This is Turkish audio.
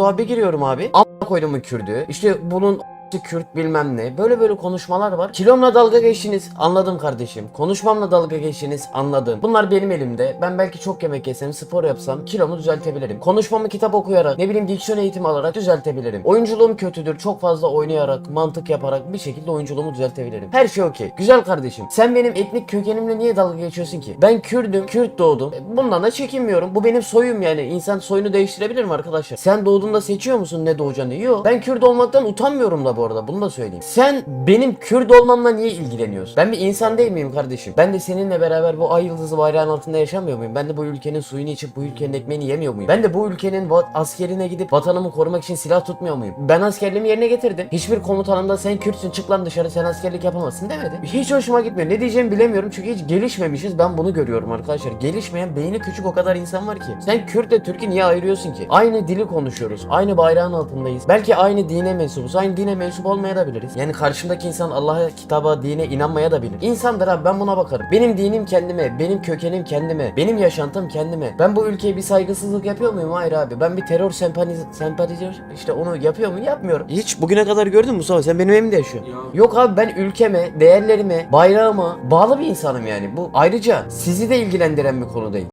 Doğa bir giriyorum abi. Amma koydumun Kürdü. İşte bunun Kürt bilmem ne. Böyle böyle konuşmalar var. Kilomla dalga geçtiniz. Anladım kardeşim. Konuşmamla dalga geçtiniz. Anladım. Bunlar benim elimde. Ben belki çok yemek yesem, spor yapsam kilomu düzeltebilirim. Konuşmamı kitap okuyarak, ne bileyim diksiyon eğitimi alarak düzeltebilirim. Oyunculuğum kötüdür. Çok fazla oynayarak, mantık yaparak bir şekilde oyunculuğumu düzeltebilirim. Her şey okey. Güzel kardeşim. Sen benim etnik kökenimle niye dalga geçiyorsun ki? Ben Kürdüm, Kürt doğdum. E, Bundan da çekinmiyorum. Bu benim soyum yani. İnsan soyunu değiştirebilir mi arkadaşlar? Sen doğduğunda seçiyor musun ne doğacağını? Yok. Ben Kürt olmaktan utanmıyorum da bu arada. Bunu da söyleyeyim. Sen benim Kürt olmamla niye ilgileniyorsun? Ben bir insan değil miyim kardeşim? Ben de seninle beraber bu ay yıldızı bayrağın altında yaşamıyor muyum? Ben de bu ülkenin suyunu içip bu ülkenin ekmeğini yemiyor muyum? Ben de bu ülkenin askerine gidip vatanımı korumak için silah tutmuyor muyum? Ben askerliğimi yerine getirdim. Hiçbir komutanımda sen Kürtsün çık lan dışarı sen askerlik yapamazsın demedi. Hiç hoşuma gitmiyor. Ne diyeceğimi bilemiyorum çünkü hiç gelişmemişiz. Ben bunu görüyorum arkadaşlar. Gelişmeyen beyni küçük o kadar insan var ki. Sen Kürtle Türk'ü niye ayırıyorsun ki? Aynı dili konuşuyoruz. Aynı bayrağın altındayız. Belki aynı dine mensubuz. Aynı dine mensup olmaya da biliriz. Yani karşımdaki insan Allah'a, kitaba, dine inanmaya da bilir. İnsandır abi ben buna bakarım. Benim dinim kendime, benim kökenim kendime, benim yaşantım kendime. Ben bu ülkeye bir saygısızlık yapıyor muyum? Hayır abi. Ben bir terör sempatiz sempatizör işte onu yapıyor muyum? Yapmıyorum. Hiç bugüne kadar gördün mü Mustafa? Sen benim evimde yaşıyorsun. Yok. Yok abi ben ülkeme, değerlerime, bayrağıma bağlı bir insanım yani. Bu ayrıca sizi de ilgilendiren bir konu değil.